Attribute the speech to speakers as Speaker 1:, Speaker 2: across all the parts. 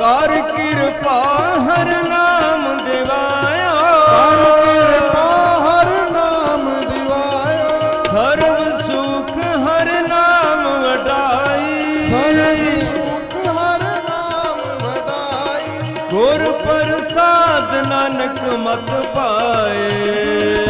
Speaker 1: ਕਰ ਕਿਰਪਾ ਹਰ ਨਾਮ ਦਿਵਾਇਓ
Speaker 2: ਕਰ ਕਿਰਪਾ ਹਰ ਨਾਮ ਦਿਵਾਇਓ
Speaker 1: ਸਰਬ ਸੁਖ ਹਰ ਨਾਮ ਵਡਾਈ।
Speaker 2: ਸਰਬ ਸੁਖ ਹਰ ਨਾਮ ਵਡਾਈ।
Speaker 1: ਗੁਰ ਪ੍ਰਸਾਦ ਨਾਨਕ ਮਤ ਪਾਏ।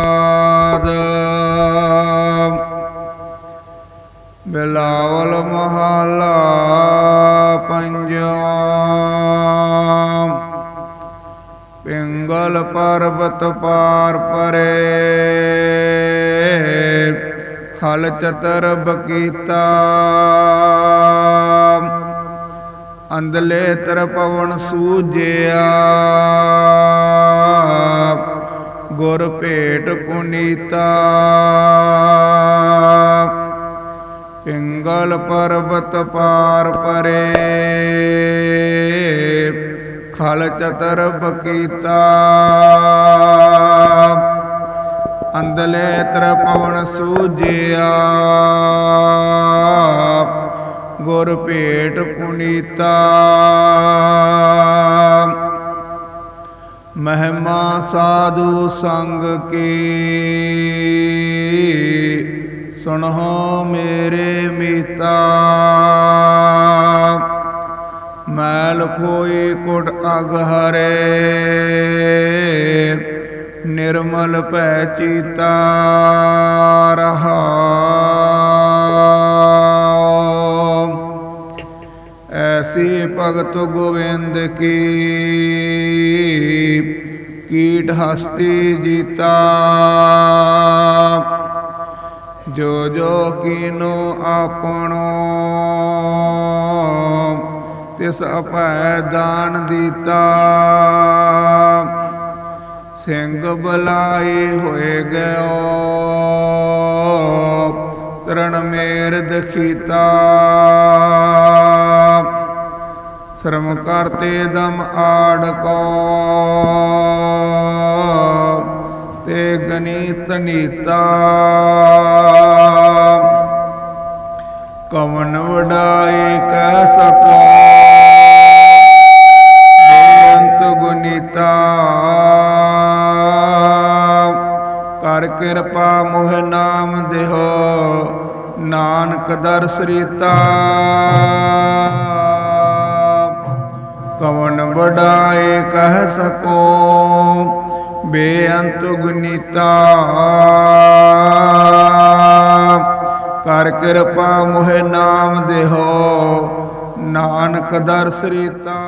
Speaker 2: ਪੰਜਵਾਂ ਪਿੰਗਲ ਪਰਬਤ ਪਾਰ ਪਰੇ। ਖਲ ਚਤਰ ਬਕੀਤਾ ਅੰਦਲੇ ਤਰ ਪਵਨ ਸੂਜਿਆ। ਗੁਰ ਭੇਟ ਪੁਨੀਤਾ। ਪਿੰਗਲ ਪਰਬਤ ਪਾਰ ਪਰੇ। ਖਲ ਚਤਰ ਬਕੀਤਾ ਅੰਦਲੇ ਤਰ ਪਵਨ ਸੂਜਿਆ। ਗੁਰ ਭੇਟ ਪੁਨੀਤਾ। ਮਹਿਮਾ ਸਾਧੂ ਸੰਗ ਕੀ। ਸੁਣੋ ਮੇਰੇ ਮੀਤਾ। ਮੈਲ ਖੋਈ ਕੁਟ ਅਗ ਹਰੇ। ਨਿਰਮਲ ਭੈ ਚੀਤਾ ਰਹਾ। ਐਸੀ ਭਗਤ ਗੋਵਿੰਦ ਕੀ ਕੀਟ ਹਸਤੀ ਜੀਤਾ। ਜੋ ਜੋ ਕੀਨੋ ਆਪਣੋ, ਤਿਸ ਅਪੈ ਦਾਨ ਦਿੱਤਾ। ਸਿੰਘ ਬਲਾਈ ਹੋਏ ਗਇਓ ਤਰਨ ਮੇਰ ਦਖੀਤਾ। ਸ਼ਰਮ ਕਰਤੇ ਦਮ ਆੜ ਕੋ, ਤੇ ਗਨੀਤ ਨੀਤਾ। ਨਾਨਕ ਦਰਸ ਰੀਤਾ ਕਵਨ ਵਡਾਏ ਕਹਿ ਸਕੋ, ਬੇਅੰਤ ਗੁਨੀਤਾ। ਕਰ ਕਿਰਪਾ ਮੋਹ ਨਾਮ ਦੇਹੋ, ਨਾਨਕ ਦਰਸ ਰੀਤਾ